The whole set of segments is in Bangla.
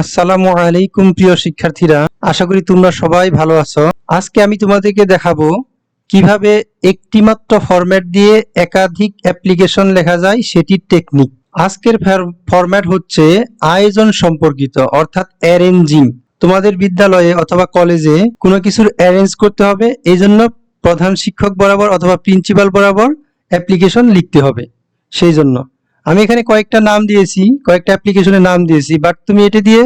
আসসালামু আলাইকুম, প্রিয় শিক্ষার্থীরা। আশা করি তোমরা সবাই ভালো আছো। আজকে আমি তোমাদেরকে দেখাবো কীভাবে একটিমাত্র ফরম্যাট দিয়ে একাধিক অ্যাপ্লিকেশন লেখা যায়, সেটির টেকনিক আজকের ফরম্যাট হচ্ছে আয়োজন সম্পর্কিত, অর্থাৎ অ্যারেঞ্জিং তোমাদের বিদ্যালয়ে অথবা কলেজে কোনো কিছুর অ্যারেঞ্জ করতে হবে এই জন্য প্রধান শিক্ষক বরাবর অথবা প্রিন্সিপাল বরাবর অ্যাপ্লিকেশন লিখতে হবে। সেই জন্য আমি এখানে কয়েকটা নাম দিয়েছি, কয়েকটা অ্যাপ্লিকেশনের নাম দিয়েছি বাট তুমি এটা দিয়ে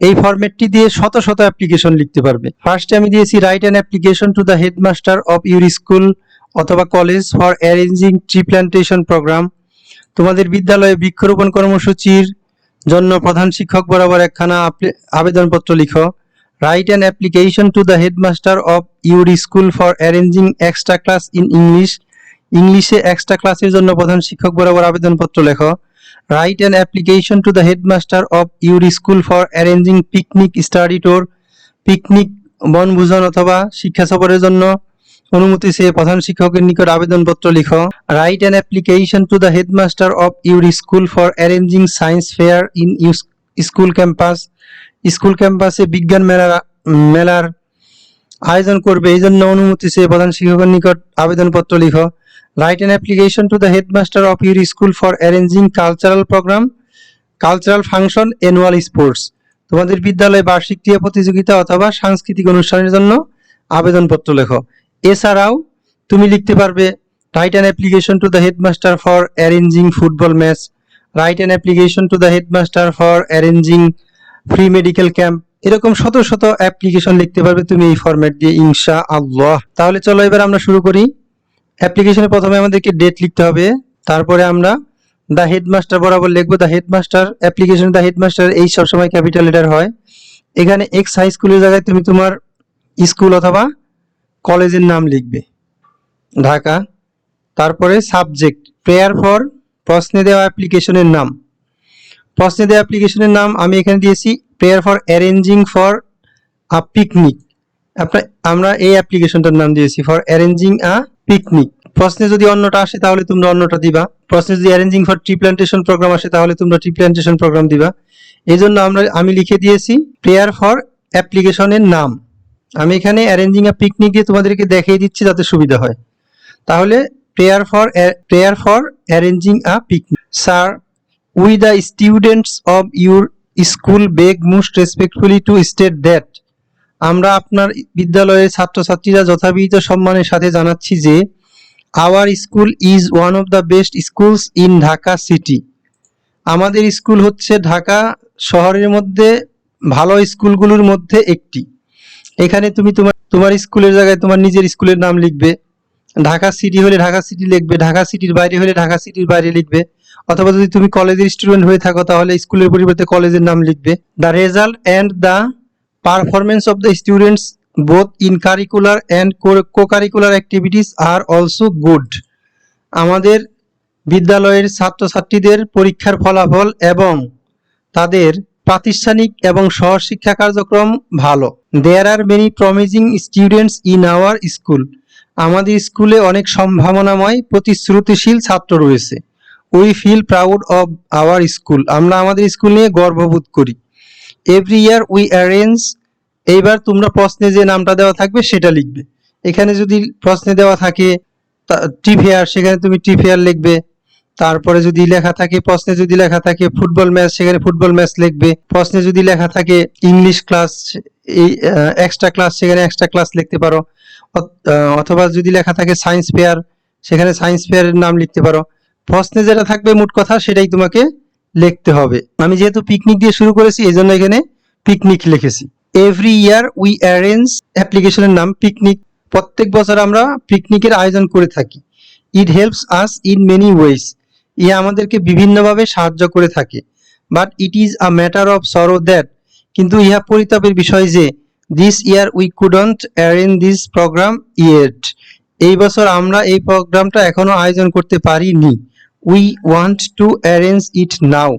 এই ফরম্যাটটি দিয়ে শত শত অ্যাপ্লিকেশন লিখতে পারবে। ফার্স্টে আমি দিয়েছি write an application to the headmaster of your school অথবা college for arranging tree plantation programme তোমাদের বিদ্যালয়ে বৃক্ষরোপণ কর্মসূচির জন্য প্রধান শিক্ষক বরাবর একখানা আবেদনপত্র লিখো। Write an application to the headmaster of your school for arranging extra class in English ইংলিশে এক্সট্রা ক্লাসের জন্য প্রধান শিক্ষক বরাবর আবেদনপত্র লেখো। Write an application to the headmaster of your school for arranging picnic study tour picnic বনভোজন অথবা শিক্ষা সফরের জন্য। অনুমতি চেয়ে প্রধান শিক্ষকের নিকট আবেদনপত্র লিখো। Write an application to the headmaster of your school for arranging science fair in school campus school ক্যাম্পাসে বিজ্ঞান মেলার মেলার আয়োজন করবে। এই জন্য অনুমতি চেয়ে প্রধান শিক্ষকের নিকট আবেদনপত্র লিখো। Write an application to the headmaster of your school for arranging cultural programme cultural function annual sports তোমাদের বিদ্যালয়ে বার্ষিক ক্রীড়া প্রতিযোগিতা অথবা সাংস্কৃতিক অনুষ্ঠানের জন্য আবেদনপত্র লেখো। এছাড়াও তুমি লিখতে পারবে write an application to the headmaster for arranging football match write an application to the headmaster for arranging free medical camp এরকম শত শত অ্যাপ্লিকেশন লিখতে পারবে তুমি এই ফরম্যাট দিয়ে ইনশা আল্লাহ তাহলে চলো এবার আমরা শুরু করি। অ্যাপ্লিকেশনে প্রথমে আমাদেরকে ডেট লিখতে হবে। তারপরে আমরা দ্য হেডমাস্টার বরাবর লিখব। The headmaster application the headmaster এই সবসময় ক্যাপিটাল লেটার হয়। এখানে এক্স হাই স্কুলের জায়গায় তুমি তোমার স্কুল অথবা কলেজের নাম লিখবে। ঢাকা। তারপরে সাবজেক্ট প্রেয়ার ফর প্রশ্নে দেওয়া অ্যাপ্লিকেশনের নাম। প্রশ্নে দেওয়া অ্যাপ্লিকেশনের নাম আমি এখানে দিয়েছি prayer for arranging for a picnic আমরা এই অ্যাপ্লিকেশনটার নাম দিয়েছি ফর অ্যারেঞ্জিং আ পিকনিক। প্রশ্নে যদি অন্যটা আসে তাহলে তোমরা অন্যটা দিবা। প্রশ্নে যদি arranging for tree plantation programme আসে তাহলে তোমরা ট্রি প্ল্যান্টেশন প্রোগ্রাম দিবা। এই জন্য আমরা, আমি লিখে দিয়েছি প্রেয়ার ফর অ্যাপ্লিকেশনের নাম। আমি এখানে অ্যারেঞ্জিং আ পিকনিক দিয়ে তোমাদেরকে দেখিয়ে দিচ্ছি যাতে সুবিধা হয়। তাহলে prayer for prayer for arranging a picnic sir we the students of your school beg most respectfully to state that আমরা আপনার বিদ্যালয়ের ছাত্রছাত্রীরা যথাবিহিত সম্মানের সাথে জানাচ্ছি যে our school is one of the best schools in Dhaka city আমাদের স্কুল হচ্ছে ঢাকা শহরের মধ্যে, ভালো স্কুলগুলোর মধ্যে একটি। এখানে তুমি তোমার তোমার স্কুলের জায়গায় তোমার নিজের স্কুলের নাম লিখবে। ঢাকা সিটি হলে ঢাকা সিটি লিখবে, ঢাকা সিটির বাইরে হলে ঢাকা সিটির বাইরে লিখবে। অথবা যদি তুমি কলেজের স্টুডেন্ট হয়ে থাকো, তাহলে স্কুলের পরিবর্তে কলেজের নাম লিখবে। The result and the performance of the students both in curricular and co curricular activities are also good আমাদের বিদ্যালয়ের ছাত্রছাত্রীদের পরীক্ষার ফলাফল এবং তাদের প্রাতিষ্ঠানিক এবং সহশিক্ষা কার্যক্রম ভালো। There are many promising students in our school আমাদের স্কুলে অনেক সম্ভাবনাময়, প্রতিশ্রুতিশীল ছাত্র রয়েছে। We feel proud of our school আমরা আমাদের স্কুল নিয়ে গর্ববোধ করি। এভরি ইয়ার উই অ্যারেঞ্জ এইবার তোমরা প্রশ্নে যে নামটা দেওয়া থাকবে সেটা লিখবে। এখানে যদি প্রশ্নে দেওয়া থাকে টি ফেয়ার সেখানে তুমি টি ফেয়ার লিখবে। তারপরে যদি লেখা থাকে, প্রশ্নে যদি লেখা থাকে ফুটবল ম্যাচ, সেখানে ফুটবল ম্যাচ লিখবে। প্রশ্নে যদি লেখা থাকে ইংলিশ ক্লাস, এই এক্সট্রা ক্লাস সেখানে এক্সট্রা ক্লাস লিখতে পারো। অথবা যদি লেখা থাকে সায়েন্স ফেয়ার সেখানে সায়েন্স ফেয়ারের নাম লিখতে পারো। প্রশ্নে যেটা থাকবে মোট কথা সেটাই তোমাকে লিখতে হবে। আমি যেহেতু পিকনিক দিয়ে শুরু করেছি এই জন্য এখানে পিকনিক লিখেছি। এভরি ইয়ার উই অ্যারেঞ্জ অ্যাপ্লিকেশনের নাম পিকনিক প্রত্যেক বছর আমরা পিকনিকের আয়োজন করে থাকি। It helps us in many ways ইহা আমাদেরকে বিভিন্নভাবে সাহায্য করে থাকে। But it is a matter of sorrow that কিন্তু ইহা পরিতাপের বিষয় যে this year we couldn't arrange this programme yet এই বছর আমরা এই প্রোগ্রামটা এখনও আয়োজন করতে পারিনি। We want to arrange it now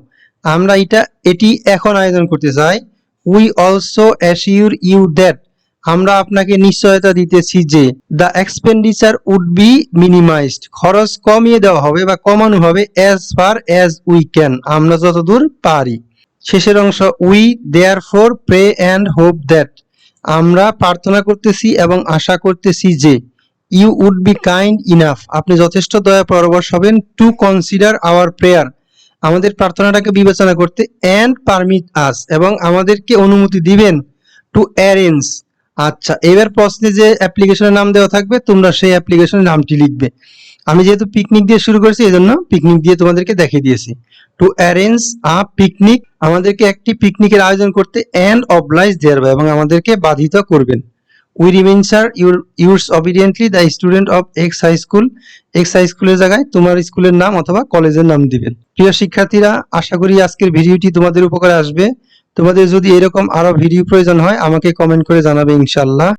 আমরা এটা, এটি এখন আয়োজন করতে চাই। We also assure you that আমরা আপনাকে নিশ্চয়তা দিতেছি যে the expenditure would be minimised খরচ কমিয়ে দেওয়া হবে বা কমানো হবে as far as we can আমরা যতদূর পারি। শেষের অংশ we therefore pray and hope that আমরা প্রার্থনা করতেছি এবং আশা করতেছি যে you would be kind enough আপনি যথেষ্ট দয়া পরবশ হবেন টু কনসিডার আওয়ার প্রেয়ার আমাদের প্রার্থনাটাকে বিবেচনা করতে অ্যান্ড পারমিট আস এবং আমাদেরকে অনুমতি দিবেন টু অ্যারেঞ্জ আচ্ছা এবার প্রশ্নে যে অ্যাপ্লিকেশনের নাম দেওয়া থাকবে, তোমরা সেই অ্যাপ্লিকেশনের নামটি লিখবে। আমি যেহেতু পিকনিক দিয়ে শুরু করেছি এই জন্য পিকনিক দিয়ে তোমাদেরকে দেখিয়ে দিয়েছি। টু অ্যারেঞ্জ আ পিকনিক আমাদেরকে একটি পিকনিকের আয়োজন করতে অ্যান্ড অবলাইজ দেয়ার এবং আমাদেরকে বাধিত করবেন। We remain sir your yours obediently the student of X High School X High স্কুলের জায়গায় তোমার স্কুলের নাম অথবা কলেজের নাম দিবেন। প্রিয় শিক্ষার্থীরা, আশা করি আজকের ভিডিওটি তোমাদের উপকারে আসবে। তোমাদের যদি এরকম আরও ভিডিও প্রয়োজন হয়, আমাকে কমেন্ট করে জানাবে ইনশাল্লাহ